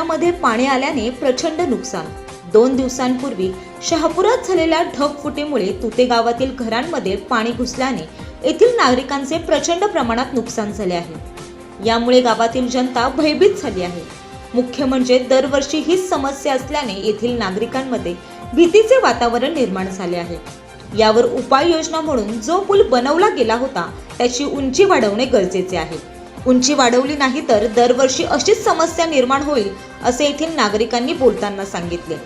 शहरामध्ये पाणी आल्याने प्रचंड नुकसान. दोन दिवसांपूर्वी शहापुरात झालेल्या ढगफुटीमुळे तुते गावातील घरांमध्ये पाणी घुसल्याने येथील नागरिकांचे प्रचंड प्रमाणात नुकसान झाले आहे. यामुळे गावातील जनता भयभीत झाली आहे. मुख्य म्हणजे दरवर्षी हीच समस्या असल्याने येथील नागरिकांमध्ये भीतीचे वातावरण निर्माण झाले आहे. यावर उपाययोजना म्हणून जो पूल बनवला गेला होता त्याची उंची वाढवणे गरजेचे आहे. उंची वाढवली नाही तर दरवर्षी अशीच समस्या निर्माण होईल असे येथील नागरिकांनी बोलताना सांगितले.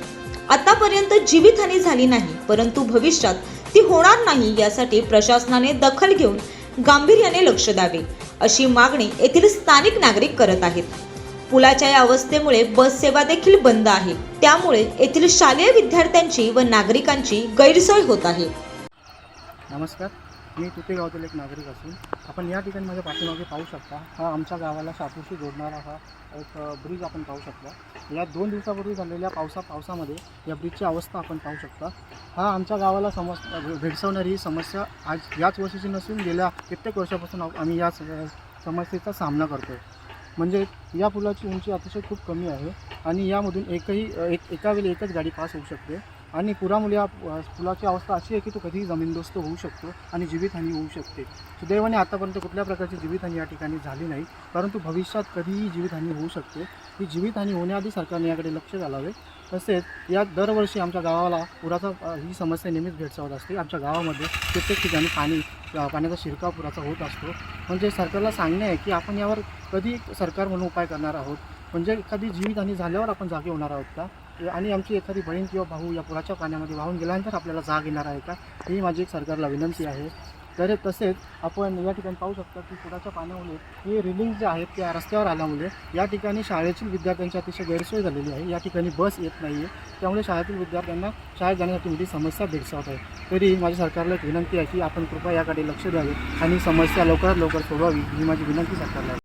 आतापर्यंत जीवितहानी झाली नाही परंतु भविष्यात ती होणार नाही यासाठी प्रशासनाने दखल घेऊन गांभीर्याने लक्ष द्यावे अशी मागणी येथील स्थानिक नागरिक करत आहेत. पुलाच्या या अवस्थेमुळे बस सेवा देखील बंद आहे. त्यामुळे येथील शालेय विद्यार्थ्यांची व नागरिकांची गैरसोय होत आहे. नमस्कार. मी तुते गावातील एक नागरिक असून आपण या ठिकाणी माझ्या पाठीमागे पाहू शकता हा आमच्या गावाला सातूशी जोडणारा हा एक ब्रिज आपण पाहू शकता. या दोन दिवसापूर्वी झालेल्या पावसा पावसामध्ये या ब्रिजची अवस्था आपण पाहू शकता. हा आमच्या गावाला समस भेडसावणारी ही समस्या आज याच वर्षीची नसून गेल्या कित्येक वर्षापासून आम्ही या समस्येचा सामना करतो म्हणजे या पुलाची उंची अतिशय खूप कमी आहे आणि यामधून एकही एक एका वेळी एकच गाडी पास होऊ शकते. आणि पुरामुळे या पुलाची अवस्था अशी आहे की तो कधीही जमीनदोस्त होऊ शकतो आणि जीवितहानी होऊ शकते. सुदैवाने आतापर्यंत कुठल्या प्रकारची जीवितहानी या ठिकाणी झाली नाही परंतु भविष्यात कधीही जीवितहानी होऊ शकते. ही जीवितहानी होण्याआधी सरकारने याकडे लक्ष घालावे. तसेच या दरवर्षी आमच्या गावाला पुराचा ही समस्या नेहमीच भेडसावत असते. आमच्या गावामध्ये प्रत्येक ठिकाणी पाणी पाण्याचा शिरकाव पुराचा होत असतो. म्हणजे सरकारला सांगणे आहे की आपण यावर कधी सरकार म्हणून उपाय करणार आहोत? म्हणजे एखादी जीवितहानी झाल्यावर आपण जागे होणार आहोत का? आणि आमची एखादी बहीण किंवा भाऊ या पुराच्या पाण्यामध्ये वाहून गेल्यानंतर आपल्याला जाग येणार आहे का? ही माझी एक सरकारला विनंती आहे. तर तसेच आपण या ठिकाणी पाहू शकता की पुराच्या पाण्यामुळे हे रिलिंग जे आहेत त्या रस्त्यावर आल्यामुळे या ठिकाणी शाळेतील विद्यार्थ्यांची अतिशय गैरसोय झालेली आहे. या ठिकाणी बस येत नाही आहे त्यामुळे शाळेतील विद्यार्थ्यांना शाळेत जाण्यासाठी मोठी समस्या भेडसावत आहे. तरी माझी सरकारला एक विनंती आहे की आपण कृपया याकडे लक्ष द्यावे आणि समस्या लवकरात लवकर सोडवावी ही माझी विनंती सरकारला आहे.